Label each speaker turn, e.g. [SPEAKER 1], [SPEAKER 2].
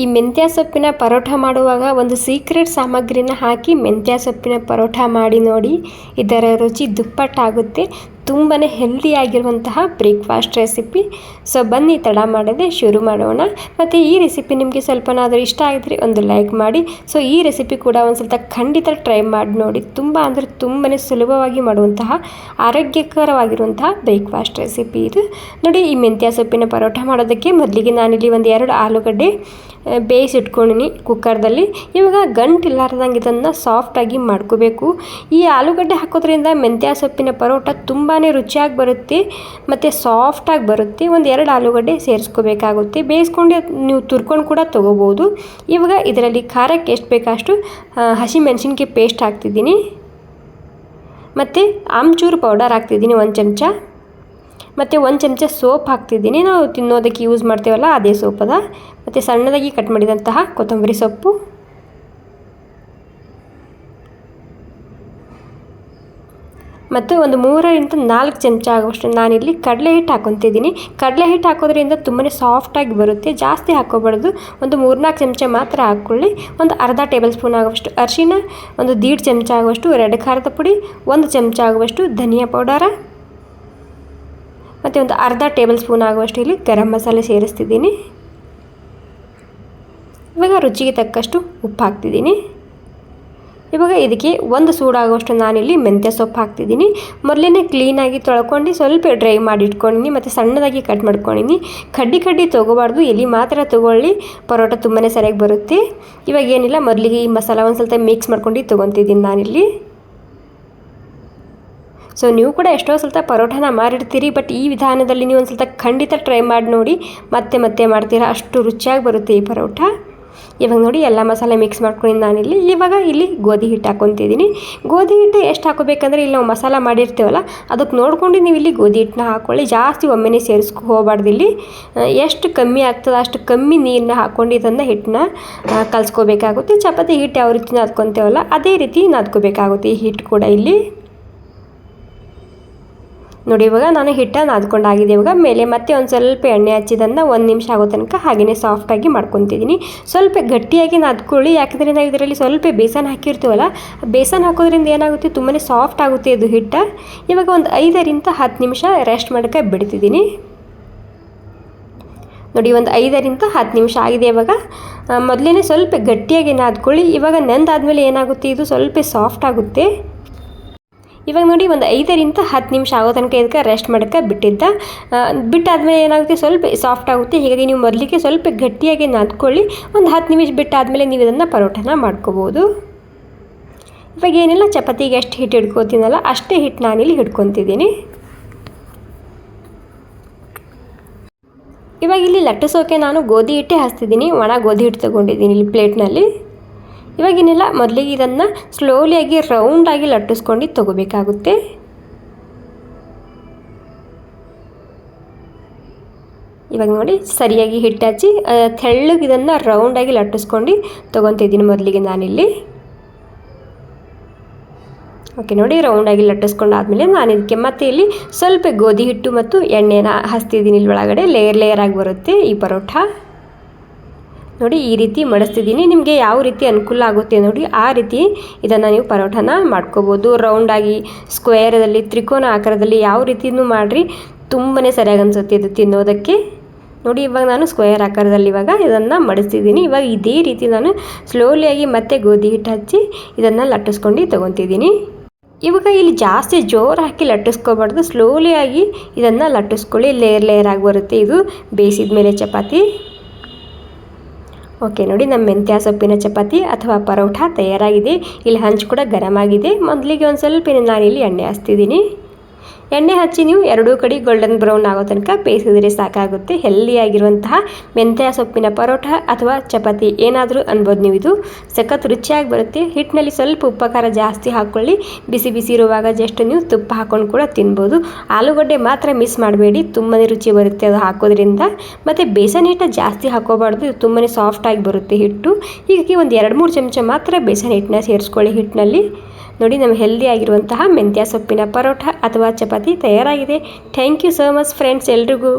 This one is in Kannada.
[SPEAKER 1] ಈ ಮೆಂತ್ಯ ಸೊಪ್ಪಿನ ಪರೋಟ ಮಾಡುವಾಗ ಒಂದು ಸೀಕ್ರೆಟ್ ಸಾಮಗ್ರಿನ ಹಾಕಿ ಮೆಂತ್ಯ ಸೊಪ್ಪಿನ ಪರೋಟ ಮಾಡಿ ನೋಡಿ. ಇದರ ರುಚಿ ದುಪ್ಪಟ್ಟಾಗುತ್ತೆ. ತುಂಬಾ ಹೆಲ್ದಿಯಾಗಿರುವಂತಹ ಬ್ರೇಕ್ಫಾಸ್ಟ್ ರೆಸಿಪಿ ಸೊ ಬನ್ನಿ, ತಡ ಮಾಡದೆ ಶುರು ಮಾಡೋಣ. ಮತ್ತು ಈ ರೆಸಿಪಿ ನಿಮಗೆ ಸ್ವಲ್ಪನಾದರೂ ಇಷ್ಟ ಆಗಿದ್ರೆ ಒಂದು ಲೈಕ್ ಮಾಡಿ. ಸೊ ಈ ರೆಸಿಪಿ ಕೂಡ ಒಂದು ಸ್ವಲ್ಪ ಖಂಡಿತ ಟ್ರೈ ಮಾಡಿ ನೋಡಿ. ತುಂಬ ಅಂದರೆ ತುಂಬಾ ಸುಲಭವಾಗಿ ಮಾಡುವಂತಹ ಆರೋಗ್ಯಕರವಾಗಿರುವಂತಹ ಬ್ರೇಕ್ಫಾಸ್ಟ್ ರೆಸಿಪಿ ಇದು. ನೋಡಿ, ಈ ಮೆಂತ್ಯ ಸೊಪ್ಪಿನ ಪರೋಟ ಮಾಡೋದಕ್ಕೆ ಮೊದಲಿಗೆ ನಾನಿಲ್ಲಿ ಒಂದು ಎರಡು ಆಲೂಗಡ್ಡೆ ಬೇಯಿಸಿಟ್ಕೊಂಡಿನಿ ಕುಕ್ಕರ್ದಲ್ಲಿ. ಇವಾಗ ಗಂಟಿಲ್ಲಾರ್ದಂಗೆ ಇದನ್ನು ಸಾಫ್ಟಾಗಿ ಮಾಡ್ಕೋಬೇಕು. ಈ ಆಲೂಗಡ್ಡೆ ಹಾಕೋದ್ರಿಂದ ಮೆಂತ್ಯ, ಸೊಪ್ಪಿನ ಪರೋಟ ತುಂಬಾ ರುಚಿಯಾಗಿ ಬರುತ್ತೆ ಮತ್ತು ಸಾಫ್ಟಾಗಿ ಬರುತ್ತೆ. ಒಂದು ಎರಡು ಆಲೂಗಡ್ಡೆ ಸೇರಿಸ್ಕೋಬೇಕಾಗುತ್ತೆ. ಬೇಯಿಸ್ಕೊಂಡು ನೀವು ತುರ್ಕೊಂಡು ಕೂಡ ತೊಗೋಬೋದು. ಇವಾಗ ಇದರಲ್ಲಿ ಖಾರಕ್ಕೆ ಎಷ್ಟು ಬೇಕಷ್ಟು ಹಸಿ ಮೆಣಸಿನಕಾಯಿ ಪೇಸ್ಟ್ ಹಾಕ್ತಿದ್ದೀನಿ. ಮತ್ತು ಆಮ್ಚೂರು ಪೌಡರ್ ಹಾಕ್ತಿದ್ದೀನಿ ಒಂದು ಚಮಚ. ಮತ್ತು ಒಂದು ಚಮಚ ಸೋಪ್ ಹಾಕ್ತಿದ್ದೀನಿ. ನಾವು ತಿನ್ನೋದಕ್ಕೆ ಯೂಸ್ ಮಾಡ್ತೀವಲ್ಲ ಅದೇ ಸೋಪದ. ಮತ್ತು ಸಣ್ಣದಾಗಿ ಕಟ್ ಮಾಡಿದಂತಹ ಕೊತ್ತಂಬರಿ ಸೊಪ್ಪು. ಮತ್ತು ಒಂದು ಮೂರರಿಂದ ನಾಲ್ಕು ಚಮಚ ಆಗುವಷ್ಟು ನಾನಿಲ್ಲಿ ಕಡಲೆ ಹಿಟ್ಟು ಹಾಕೊತಿದ್ದೀನಿ. ಕಡಲೆ ಹಿಟ್ಟು ಹಾಕೋದ್ರಿಂದ ತುಂಬಾ ಸಾಫ್ಟಾಗಿ ಬರುತ್ತೆ. ಜಾಸ್ತಿ ಹಾಕೋಬಾರ್ದು ಒಂದು ಮೂರ್ನಾಲ್ಕು ಚಮಚ ಮಾತ್ರ ಹಾಕ್ಕೊಳ್ಳಿ. ಒಂದು ಅರ್ಧ ಟೇಬಲ್ ಸ್ಪೂನ್ ಆಗುವಷ್ಟು ಅರಿಶಿನ ಒಂದು ದೀಡ್ ಚಮಚ ಆಗುವಷ್ಟು ರೆಡ್ ಖಾರದ ಪುಡಿ. ಒಂದು ಚಮಚ ಆಗುವಷ್ಟು ಧನಿಯಾ ಪೌಡರ. ಮತ್ತು ಒಂದು ಅರ್ಧ ಟೇಬಲ್ ಸ್ಪೂನ್ ಆಗುವಷ್ಟು ಇಲ್ಲಿ ಗರಂ ಮಸಾಲೆ ಸೇರಿಸ್ತಿದ್ದೀನಿ. ಇವಾಗ ರುಚಿಗೆ ತಕ್ಕಷ್ಟು ಉಪ್ಪು ಹಾಕ್ತಿದ್ದೀನಿ. ಇವಾಗ ಇದಕ್ಕೆ ಒಂದು ಸೂಡಾಗುವಷ್ಟು ನಾನಿಲ್ಲಿ ಮೆಂತ್ಯ ಸೊಪ್ಪು ಹಾಕ್ತಿದ್ದೀನಿ. ಮೊದಲೇ ಕ್ಲೀನಾಗಿ ತೊಳ್ಕೊಂಡು ಸ್ವಲ್ಪ ಡ್ರೈ ಮಾಡಿ ಇಟ್ಕೊಂಡಿನಿ, ಮತ್ತು ಸಣ್ಣದಾಗಿ ಕಟ್ ಮಾಡ್ಕೊಂಡಿನಿ. ಕಡ್ಡಿ ಕಡ್ಡಿ ತೊಗೋಬಾರ್ದು ಎಲ್ಲಿ ಮಾತ್ರ ತೊಗೊಳ್ಳಿ, ಪರೋಟ ತುಂಬಾ ಸರಿಯಾಗಿ ಬರುತ್ತೆ. ಇವಾಗ ಏನಿಲ್ಲ, ಮೊದಲಿಗೆ ಈ ಮಸಾಲ ಒಂದು ಸ್ವಲ್ಪ ಮಿಕ್ಸ್ ಮಾಡ್ಕೊಂಡು ತೊಗೊತಿದ್ದೀನಿ ನಾನಿಲ್ಲಿ. ಸೊ ನೀವು ಕೂಡ ಎಷ್ಟೋ ಸ್ವಲ್ಪ ಪರೋಠನ ಮಾಡಿರ್ತೀರಿ ಬಟ್ ಈ ವಿಧಾನದಲ್ಲಿ ನೀವು ಒಂದು ಸ್ವಲ್ಪ ಖಂಡಿತ ಟ್ರೈ ಮಾಡಿ ನೋಡಿ, ಮತ್ತೆ ಮತ್ತೆ ಮಾಡ್ತೀರಾ, ಅಷ್ಟು ರುಚಿಯಾಗಿ ಬರುತ್ತೆ ಈ ಪರೋಟ ಇವಾಗ ನೋಡಿ, ಎಲ್ಲ ಮಸಾಲೆ ಮಿಕ್ಸ್ ಮಾಡ್ಕೊಂಡು ನಾನಿಲ್ಲಿ. ಇವಾಗ ಇಲ್ಲಿ ಗೋಧಿ ಹಿಟ್ಟು ಹಾಕೊತಿದ್ದೀನಿ ಗೋಧಿ ಹಿಟ್ಟು ಎಷ್ಟು ಹಾಕೋಬೇಕಂದ್ರೆ ಇಲ್ಲಿ ನಾವು ಮಸಾಲ ಮಾಡಿರ್ತೀವಲ್ಲ ಅದಕ್ಕೆ ನೋಡ್ಕೊಂಡು ನೀವು ಇಲ್ಲಿ ಗೋಧಿ ಹಿಟ್ಟನ್ನ ಹಾಕ್ಕೊಳ್ಳಿ. ಜಾಸ್ತಿ ಒಮ್ಮೆನೇ ಸೇರಿಸ್ಕೊ ಹೋಗಬಾರ್ದು ಇಲ್ಲಿ. ಎಷ್ಟು ಕಮ್ಮಿ ಆಗ್ತದೆ ಅಷ್ಟು ಕಮ್ಮಿ ನೀರನ್ನ ಹಾಕ್ಕೊಂಡು ಇದನ್ನು ಹಿಟ್ಟನ್ನ ಕಲಿಸ್ಕೋಬೇಕಾಗುತ್ತೆ. ಚಪಾತಿ ಹಿಟ್ಟು ಯಾವ ರೀತಿ ನಾದ್ಕೊತೇವಲ್ಲ ಅದೇ ರೀತಿ ನಾದ್ಕೋಬೇಕಾಗುತ್ತೆ ಈ ಹಿಟ್ಟು ಕೂಡ ಇಲ್ಲಿ. ನೋಡಿ, ಇವಾಗ ನಾನು ಹಿಟ್ಟನ್ನು ನಾದ್ಕೊಂಡಾಗಿದೆ ಇವಾಗ ಮೇಲೆ ಮತ್ತೆ ಒಂದು ಸ್ವಲ್ಪ ಎಣ್ಣೆ ಹಚ್ಚಿದನ್ನು ಒಂದು ನಿಮಿಷ ಆಗೋ ತನಕ ಹಾಗೆಯೇ ಸಾಫ್ಟಾಗಿ ಮಾಡ್ಕೊತಿದ್ದೀನಿ. ಸ್ವಲ್ಪ ಗಟ್ಟಿಯಾಗಿ ನಾದ್ಕೊಳ್ಳಿ. ಯಾಕಂದರೆ ನಾವು ಇದರಲ್ಲಿ ಸ್ವಲ್ಪ ಬೇಸನ್ ಹಾಕಿರ್ತೀವಲ್ಲ, ಬೇಸನ್ ಹಾಕೋದ್ರಿಂದ ಏನಾಗುತ್ತೆ? ತುಂಬಾ ಸಾಫ್ಟ್ ಆಗುತ್ತೆ ಇದು ಹಿಟ್ಟ. ಇವಾಗ ಒಂದು ಐದರಿಂದ ಹತ್ತು ನಿಮಿಷ ರೆಸ್ಟ್ ಮಾಡೋಕ್ಕೆ ಬಿಡ್ತಿದ್ದೀನಿ. ನೋಡಿ, ಒಂದು ಐದರಿಂದ ಹತ್ತು ನಿಮಿಷ ಆಗಿದೆ ಇವಾಗ. ಮೊದಲೇ ಸ್ವಲ್ಪ ಗಟ್ಟಿಯಾಗಿ ನಾದ್ಕೊಳ್ಳಿ. ಇವಾಗ ನೆಂದಾದ್ಮೇಲೆ ಏನಾಗುತ್ತೆ? ಇದು ಸ್ವಲ್ಪ ಸಾಫ್ಟ್ ಆಗುತ್ತೆ. ಇವಾಗ ನೋಡಿ ಒಂದು ಐದರಿಂದ ಹತ್ತು ನಿಮಿಷ ಆಗೋ ತನಕ ಇದಕ್ಕೆ ರೆಸ್ಟ್ ಮಾಡೋಕ್ಕೆ ಬಿಟ್ಟಿದ್ದ. ಬಿಟ್ಟಾದಮೇಲೆ ಏನಾಗುತ್ತೆ, ಸ್ವಲ್ಪ ಸಾಫ್ಟ್ ಆಗುತ್ತೆ. ಹೀಗಾಗಿ ನೀವು ಮೊದಲಿಗೆ ಸ್ವಲ್ಪ ಗಟ್ಟಿಯಾಗಿ ನಾದ್ಕೊಳ್ಳಿ. ಒಂದು ಹತ್ತು ನಿಮಿಷ ಬಿಟ್ಟಾದಮೇಲೆ ನೀವು ಇದನ್ನು ಪರೋಟನ ಮಾಡ್ಕೋಬೋದು. ಇವಾಗ ಏನಿಲ್ಲ, ಚಪಾತಿಗೆ ಎಷ್ಟು ಹಿಟ್ಟು ಹಿಡ್ಕೋತೀನಲ್ಲ, ಅಷ್ಟೇ ಹಿಟ್ಟು ನಾನಿಲ್ಲಿ ಹಿಡ್ಕೊತಿದ್ದೀನಿ. ಇವಾಗ ಇಲ್ಲಿ ಲಟ್ಟಿಸೋಕೆ ನಾನು ಗೋಧಿ ಹಿಟ್ಟೆ ಹಚ್ತಿದ್ದೀನಿ. ಒಣ ಗೋಧಿ ಹಿಟ್ಟು ತೊಗೊಂಡಿದ್ದೀನಿ ಇಲ್ಲಿ ಪ್ಲೇಟ್ನಲ್ಲಿ ಇವಾಗಿನೆಲ್ಲ ಮೊದಲಿಗೆ ಇದನ್ನು ಸ್ಲೋಲಿಯಾಗಿ ರೌಂಡಾಗಿ ಲಟ್ಟಿಸ್ಕೊಂಡು ತಗೋಬೇಕಾಗುತ್ತೆ. ಇವಾಗ ನೋಡಿ, ಸರಿಯಾಗಿ ಹಿಟ್ಟು ಹಚ್ಚಿ ತೆಳ್ಳಗೆ ಇದನ್ನು ರೌಂಡಾಗಿ ಲಟ್ಟಿಸ್ಕೊಂಡು ತೊಗೊತಿದ್ದೀನಿ ಮೊದಲಿಗೆ ನಾನಿಲ್ಲಿ. ಓಕೆ, ನೋಡಿ ರೌಂಡಾಗಿ ಲಟ್ಟಿಸ್ಕೊಂಡಾದಮೇಲೆ ನಾನು ಇದಕ್ಕೆ ಮತ್ತೆ ಇಲ್ಲಿ ಸ್ವಲ್ಪ ಗೋಧಿ ಹಿಟ್ಟು ಮತ್ತು ಎಣ್ಣೆನ ಹಸ್ತಿದ್ದೀನಿ ಇಲ್ಲಿ ಒಳಗಡೆ ಲೇಯರ್ ಲೇಯರ್ ಆಗಿ ಬರುತ್ತೆ ಈ ಪರೋಟ ನೋಡಿ, ಈ ರೀತಿ ಮಡಿಸ್ತಿದ್ದೀನಿ. ನಿಮಗೆ ಯಾವ ರೀತಿ ಅನುಕೂಲ ಆಗುತ್ತೆ ನೋಡಿ, ಆ ರೀತಿ ಇದನ್ನು ನೀವು ಪರೋಟನ ಮಾಡ್ಕೋಬೋದು. ರೌಂಡಾಗಿ ಸ್ಕ್ವೇರದಲ್ಲಿ ತ್ರಿಕೋನ ಆಕಾರದಲ್ಲಿ ಯಾವ ರೀತಿಯೂ ಮಾಡಿರಿ ತುಂಬಾ ಸರಿಯಾಗಿ ಅನಿಸುತ್ತೆ ಇದು ತಿನ್ನೋದಕ್ಕೆ. ನೋಡಿ, ಇವಾಗ ನಾನು ಸ್ಕ್ವೇರ್ ಆಕಾರದಲ್ಲಿ ಇವಾಗ ಇದನ್ನು ಮಡಿಸ್ತಿದ್ದೀನಿ. ಇವಾಗ ಇದೇ ರೀತಿ ನಾನು ಸ್ಲೋಲಿಯಾಗಿ ಮತ್ತೆ ಗೋಧಿ ಹಿಟ್ಟು ಹಚ್ಚಿ ಇದನ್ನು ಲಟ್ಟಿಸ್ಕೊಂಡು ತೊಗೊತಿದ್ದೀನಿ. ಇವಾಗ ಇಲ್ಲಿ ಜಾಸ್ತಿ ಜೋರು ಹಾಕಿ ಲಟ್ಟಿಸ್ಕೋಬಾರ್ದು. ಸ್ಲೋಲಿಯಾಗಿ ಇದನ್ನು ಲಟ್ಟಿಸ್ಕೊಳ್ಳಿ. ಲೇಯರ್ ಲೇಯರ್ ಆಗಿ ಬರುತ್ತೆ ಇದು. ಬೇಯಿಸಿದ ಮೇಲೆ ಚಪಾತಿ. ಓಕೆ, ನೋಡಿ, ನಮ್ಮ ಮೆಂತ್ಯ ಸೊಪ್ಪಿನ ಚಪಾತಿ ಅಥವಾ ಪರೋಟ ತಯಾರಾಗಿದೆ. ಇಲ್ಲಿ ಹಂಚು ಕೂಡ ಗರಮ್ ಆಗಿದೆ ಮೊದಲಿಗೆ ಒಂದು ಸ್ವಲ್ಪ ನಾನು ಇಲ್ಲಿ ಎಣ್ಣೆ ಹಚ್ತಿದ್ದೀನಿ ಎಣ್ಣೆ ಹಚ್ಚಿ ನೀವು ಎರಡೂ ಕಡೆ ಗೋಲ್ಡನ್ ಬ್ರೌನ್ ಆಗೋ ತನಕ ಬೇಯಿಸಿದ್ರೆ ಸಾಕಾಗುತ್ತೆ. ಹೆಲ್ದಿಯಾಗಿರುವಂತಹ ಮೆಂತ್ಯ, ಸೊಪ್ಪಿನ ಪರೋಟ ಅಥವಾ ಚಪಾತಿ ಏನಾದರೂ ಅನ್ಬೋದು ನೀವು ಇದು ಸಖತ್ ರುಚಿಯಾಗಿ ಬರುತ್ತೆ. ಹಿಟ್ಟಿನಲ್ಲಿ ಸ್ವಲ್ಪ ಉಪಕಾರ ಜಾಸ್ತಿ ಹಾಕ್ಕೊಳ್ಳಿ. ಬಿಸಿ ಬಿಸಿ ಇರುವಾಗ ಜಸ್ಟ್ ನೀವು ತುಪ್ಪ ಹಾಕ್ಕೊಂಡು ಕೂಡ ತಿನ್ಬೋದು. ಆಲೂಗಡ್ಡೆ ಮಾತ್ರ ಮಿಸ್ ಮಾಡಬೇಡಿ. ತುಂಬಾ ರುಚಿ ಬರುತ್ತೆ ಅದು ಹಾಕೋದ್ರಿಂದ. ಮತ್ತು ಬೇಸನ್ ಹಿಟ್ಟು ಜಾಸ್ತಿ ಹಾಕೋಬಾರ್ದು ಇದು ತುಂಬಾ ಸಾಫ್ಟಾಗಿ ಬರುತ್ತೆ ಹಿಟ್ಟು. ಹೀಗಾಗಿ ಒಂದು ಎರಡು ಮೂರು ಚಮಚ ಮಾತ್ರ ಬೇಸನ್ ಹಿಟ್ಟನ್ನ ಸೇರಿಸ್ಕೊಳ್ಳಿ ಹಿಟ್ಟಿನಲ್ಲಿ. ನೋಡಿ, ನಮ್ಮ ಹೆಲ್ದಿ ಆಗಿರುವಂತಹ ಮೆಂತ್ಯ, ಸೊಪ್ಪಿನ ಪರೋಟ ಅಥವಾ chapati ತಯಾರಾಗಿದೆ. Thank you so much friends ಎಲ್ರಿಗೂ.